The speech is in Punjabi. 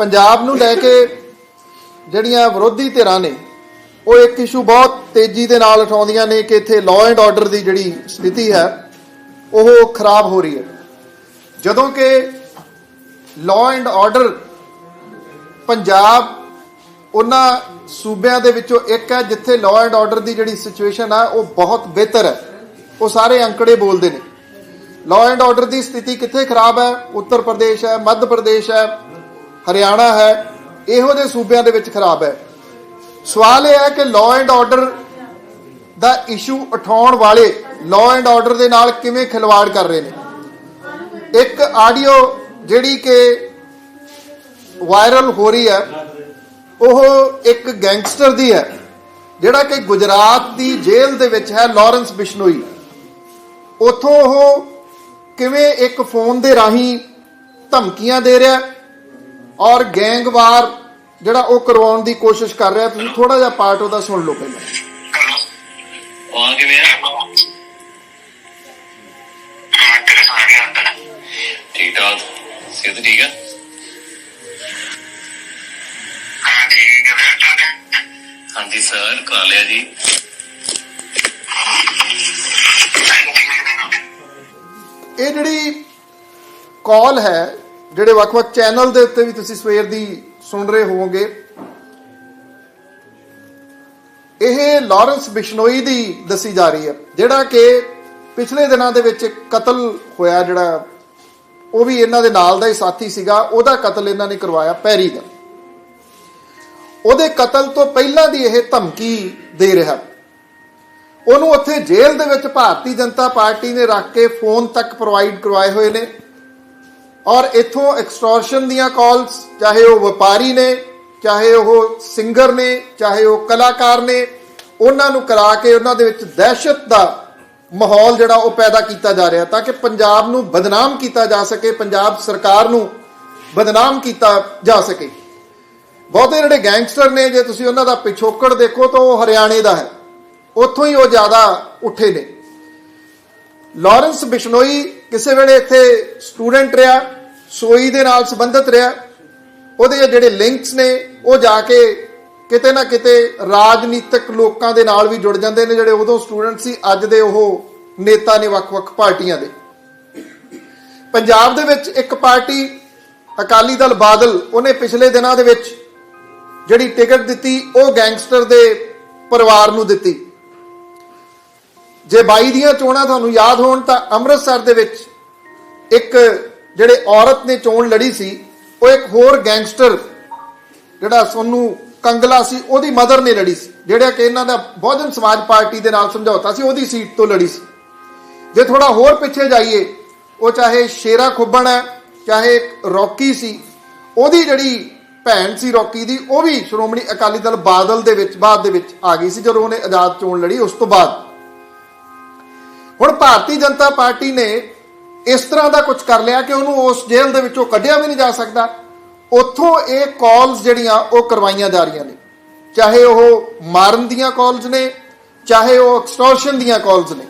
ਪੰਜਾਬ ਨੂੰ ਲੈ ਕੇ ਜਿਹੜੀਆਂ ਵਿਰੋਧੀ ਧਿਰਾਂ ਨੇ, ਉਹ ਇੱਕ ਇਸ਼ੂ ਬਹੁਤ ਤੇਜ਼ੀ ਦੇ ਨਾਲ ਉਠਾਉਂਦੀਆਂ ਨੇ ਕਿ ਇੱਥੇ ਲਾਅ ਐਂਡ ਆਰਡਰ ਦੀ ਜਿਹੜੀ ਸਥਿਤੀ ਹੈ, ਉਹ ਖਰਾਬ ਹੋ ਰਹੀ ਹੈ। ਜਦੋਂ ਕਿ ਲਾਅ ਐਂਡ ਆਰਡਰ ਪੰਜਾਬ ਉਹਨਾਂ ਸੂਬਿਆਂ ਦੇ ਵਿੱਚੋਂ ਇੱਕ ਹੈ, ਜਿੱਥੇ ਲਾਅ ਐਂਡ ਆਰਡਰ ਦੀ ਜਿਹੜੀ ਸਿਚੁਏਸ਼ਨ ਆ ਉਹ ਬਹੁਤ ਬਿਹਤਰ ਹੈ। ਉਹ ਸਾਰੇ ਅੰਕੜੇ ਬੋਲਦੇ ਨੇ। ਲਾਅ ਐਂਡ ਆਰਡਰ ਦੀ ਸਥਿਤੀ ਕਿੱਥੇ ਖਰਾਬ ਹੈ? ਉੱਤਰ ਪ੍ਰਦੇਸ਼ ਹੈ, ਮੱਧ ਪ੍ਰਦੇਸ਼ ਹੈ ਹਰਿਆਣਾ ਹੈ, ਇਹੋ ਜਿਹੇ ਸੂਬਿਆਂ ਦੇ ਵਿੱਚ ਖਰਾਬ ਹੈ। ਸਵਾਲ ਇਹ ਹੈ ਕਿ ਲਾਅ ਐਂਡ ਆਰਡਰ ਦਾ ਇਸ਼ੂ ਉਠਾਉਣ ਵਾਲੇ ਲਾਅ ਐਂਡ ਆਰਡਰ ਦੇ ਨਾਲ ਕਿਵੇਂ ਖਿਲਵਾੜ ਕਰ ਰਹੇ ਨੇ? ਇੱਕ ਆਡੀਓ ਜਿਹੜੀ ਕਿ ਵਾਇਰਲ ਹੋ ਰਹੀ ਹੈ, ਉਹ ਇੱਕ ਗੈਂਗਸਟਰ ਦੀ ਹੈ, ਜਿਹੜਾ ਕਿ ਗੁਜਰਾਤ ਦੀ ਜੇਲ੍ਹ ਦੇ ਵਿੱਚ ਹੈ, ਲਾਰੈਂਸ ਬਿਸ਼ਨੋਈ। ਉਥੋਂ ਉਹ ਕਿਵੇਂ ਇੱਕ ਫੋਨ ਦੇ ਰਾਹੀਂ ਧਮਕੀਆਂ ਦੇ ਰਿਹਾ ਔਰ ਗੈਂਗਵਾਰ ਜਿਹੜਾ ਉਹ ਕਰਵਾਉਣ ਦੀ ਕੋਸ਼ਿਸ਼ ਕਰ ਰਿਹਾ ਤੁਸੀਂ ਥੋੜਾ ਜਿਹਾ ਪਾਰਟ ਉਹਦਾ ਸੁਣ ਲਓ ਪਹਿਲਾਂ। ਉਹ ਆ ਕਿਵੇਂ ਆ? ਹਾਂ ਤੇਰੇ ਸਾਰੇ ਅੰਦਰ। ਠੀਕ ਠਾਕ। ਸਿਹਤ ਠੀਕ ਆ? ਹਾਂ ਠੀਕ ਹੈ ਮੈਂ ਚਾਹਦਾ ਹਾਂਜੀ ਸਰ ਕਰਾ ਲਿਆ ਜੀ। ਇਹ ਜਿਹੜੀ ਕਾਲ ਹੈ ਜਿਹੜੇ ਵੱਖ-ਵੱਖ ਚੈਨਲ ਦੇ ਉੱਤੇ ਵੀ ਤੁਸੀਂ ਸਵੇਰ ਦੀ ਸੁਣ ਰਹੇ ਹੋਵੋਗੇ, ਇਹ ਲਾਰੈਂਸ ਬਿਸ਼ਨੋਈ ਦੀ ਦੱਸੀ ਜਾ ਰਹੀ ਹੈ, ਜਿਹੜਾ ਕਿ ਪਿਛਲੇ ਦਿਨਾਂ ਦੇ ਵਿੱਚ ਇੱਕ ਕਤਲ ਹੋਇਆ ਜਿਹੜਾ, ਉਹ ਵੀ ਇਹਨਾਂ ਦੇ ਨਾਲ ਦਾ ਹੀ ਸਾਥੀ ਸੀਗਾ, ਉਹਦਾ ਕਤਲ ਇਹਨਾਂ ਨੇ ਕਰਵਾਇਆ ਪੈਰੀ ਦਾ। ਉਹਦੇ ਕਤਲ ਤੋਂ ਪਹਿਲਾਂ ਦੀ ਇਹ ਧਮਕੀ ਦੇ ਰਿਹਾ। ਉਹਨੂੰ ਉੱਥੇ ਜੇਲ੍ਹ ਦੇ ਵਿੱਚ ਭਾਰਤੀ ਜਨਤਾ ਪਾਰਟੀ ਨੇ ਰੱਖ ਕੇ ਫੋਨ ਤੱਕ ਪ੍ਰੋਵਾਈਡ ਕਰਵਾਏ ਹੋਏ ਨੇ। ਔਰ ਇਥੋਂ ਐਕਸਟੋਰਸ਼ਨ ਦੀਆਂ ਕਾਲਸ ਚਾਹੇ ਉਹ ਵਪਾਰੀ ਨੇ, ਚਾਹੇ ਉਹ ਸਿੰਗਰ ਨੇ, ਚਾਹੇ ਉਹ ਕਲਾਕਾਰ ਨੇ, ਉਹਨਾਂ ਨੂੰ ਕਰਾ ਕੇ ਉਹਨਾਂ ਦੇ ਵਿੱਚ ਦਹਿਸ਼ਤ ਦਾ ਮਾਹੌਲ ਜਿਹੜਾ ਉਹ ਪੈਦਾ ਕੀਤਾ ਜਾ ਰਿਹਾ, ਤਾਂ ਕਿ ਪੰਜਾਬ ਨੂੰ ਬਦਨਾਮ ਕੀਤਾ ਜਾ ਸਕੇ, ਪੰਜਾਬ ਸਰਕਾਰ ਨੂੰ ਬਦਨਾਮ ਕੀਤਾ ਜਾ ਸਕੇ। ਬਹੁਤੇ ਜਿਹੜੇ ਗੈਂਗਸਟਰ ਨੇ, ਜੇ ਤੁਸੀਂ ਉਹਨਾਂ ਦਾ ਪਿਛੋਕੜ ਦੇਖੋ ਤਾਂ ਉਹ ਹਰਿਆਣੇ ਦਾ ਹੈ। ਉੱਥੋਂ ਹੀ ਉਹ ਜ਼ਿਆਦਾ ਉੱਠੇ ਨੇ। ਲਾਰੈਂਸ ਬਿਸ਼ਨੋਈ ਕਿਸੇ ਵੇਲੇ ਇੱਥੇ ਸਟੂਡੈਂਟ ਰਿਹਾ, ਸੋਈ ਦੇ ਨਾਲ ਸੰਬੰਧਿਤ ਰਿਹਾ। ਉਹਦੇ ਜਿਹੜੇ ਲਿੰਕਸ ਨੇ, ਉਹ ਜਾ ਕੇ ਕਿਤੇ ਨਾ ਕਿਤੇ ਰਾਜਨੀਤਿਕ ਲੋਕਾਂ ਦੇ ਨਾਲ ਵੀ ਜੁੜ ਜਾਂਦੇ ਨੇ, ਜਿਹੜੇ ਉਦੋਂ ਸਟੂਡੈਂਟ ਸੀ, ਅੱਜ ਦੇ ਉਹ ਨੇਤਾ ਨੇ ਵੱਖ-ਵੱਖ ਪਾਰਟੀਆਂ ਦੇ। ਪੰਜਾਬ ਦੇ ਵਿੱਚ ਇੱਕ ਪਾਰਟੀ, ਅਕਾਲੀ ਦਲ ਬਾਦਲ, ਉਹਨੇ ਪਿਛਲੇ ਦਿਨਾਂ ਦੇ ਵਿੱਚ ਜਿਹੜੀ ਟਿਕਟ ਦਿੱਤੀ, ਉਹ ਗੈਂਗਸਟਰ ਦੇ ਪਰਿਵਾਰ ਨੂੰ ਦਿੱਤੀ। ਜੇ 22 ਦੀਆਂ ਚੋਣਾਂ ਤੁਹਾਨੂੰ ਯਾਦ ਹੋਣ ਤਾਂ ਅੰਮ੍ਰਿਤਸਰ ਦੇ ਵਿੱਚ ਇੱਕ ਜਿਹੜੇ ਔਰਤ ਨੇ ਚੋਣ ਲੜੀ ਸੀ, ਉਹ ਇੱਕ ਹੋਰ ਗੈਂਗਸਟਰ ਜਿਹੜਾ ਸੋਨੂੰ ਕੰਗਲਾ ਸੀ, ਉਹਦੀ ਮਦਰ ਨੇ ਲੜੀ ਸੀ। ਜਿਹੜਾ ਕਿ ਇਹਨਾਂ ਦਾ ਬਹੁਜਨ ਸਮਾਜ ਪਾਰਟੀ ਦੇ ਨਾਲ ਸਮਝੌਤਾ ਸੀ, ਉਹਦੀ ਸੀਟ ਤੋਂ ਲੜੀ ਸੀ। ਜੇ ਥੋੜਾ ਹੋਰ ਪਿੱਛੇ ਜਾਈਏ, ਉਹ ਚਾਹੇ ਸ਼ੇਰਾ ਖੁੱਬਣ ਹੈ, ਚਾਹੇ ਰੌਕੀ ਸੀ, ਉਹਦੀ ਜਿਹੜੀ ਭੈਣ ਸੀ ਰੌਕੀ ਦੀ, ਉਹ ਵੀ ਸ਼੍ਰੋਮਣੀ ਅਕਾਲੀ ਦਲ ਬਾਦਲ ਦੇ ਵਿੱਚ, ਬਾਅਦ ਦੇ ਵਿੱਚ ਆ ਗਈ ਸੀ, ਜਦੋਂ ਉਹਨੇ ਆਜ਼ਾਦ ਚੋਣ ਲੜੀ, ਉਸ ਤੋਂ ਬਾਅਦ। ਹੁਣ ਭਾਰਤੀ ਜਨਤਾ ਪਾਰਟੀ ਨੇ ਇਸ ਤਰ੍ਹਾਂ ਦਾ ਕੁਝ ਕਰ ਲਿਆ ਕਿ ਉਹਨੂੰ ਉਸ ਜੇਲ੍ਹ ਦੇ ਵਿੱਚੋਂ ਕੱਢਿਆ ਵੀ ਨਹੀਂ ਜਾ ਸਕਦਾ। ਉੱਥੋਂ ਇਹ ਕਾਲਸ ਜਿਹੜੀਆਂ ਉਹ ਕਰਵਾਈਆਂ ਜਾ ਰਹੀਆਂ ਨੇ। ਚਾਹੇ ਉਹ ਮਾਰਨ ਦੀਆਂ ਕਾਲਸ ਨੇ, ਚਾਹੇ ਉਹ ਐਕਸਟੋਰਸ਼ਨ ਦੀਆਂ ਕਾਲਸ ਨੇ।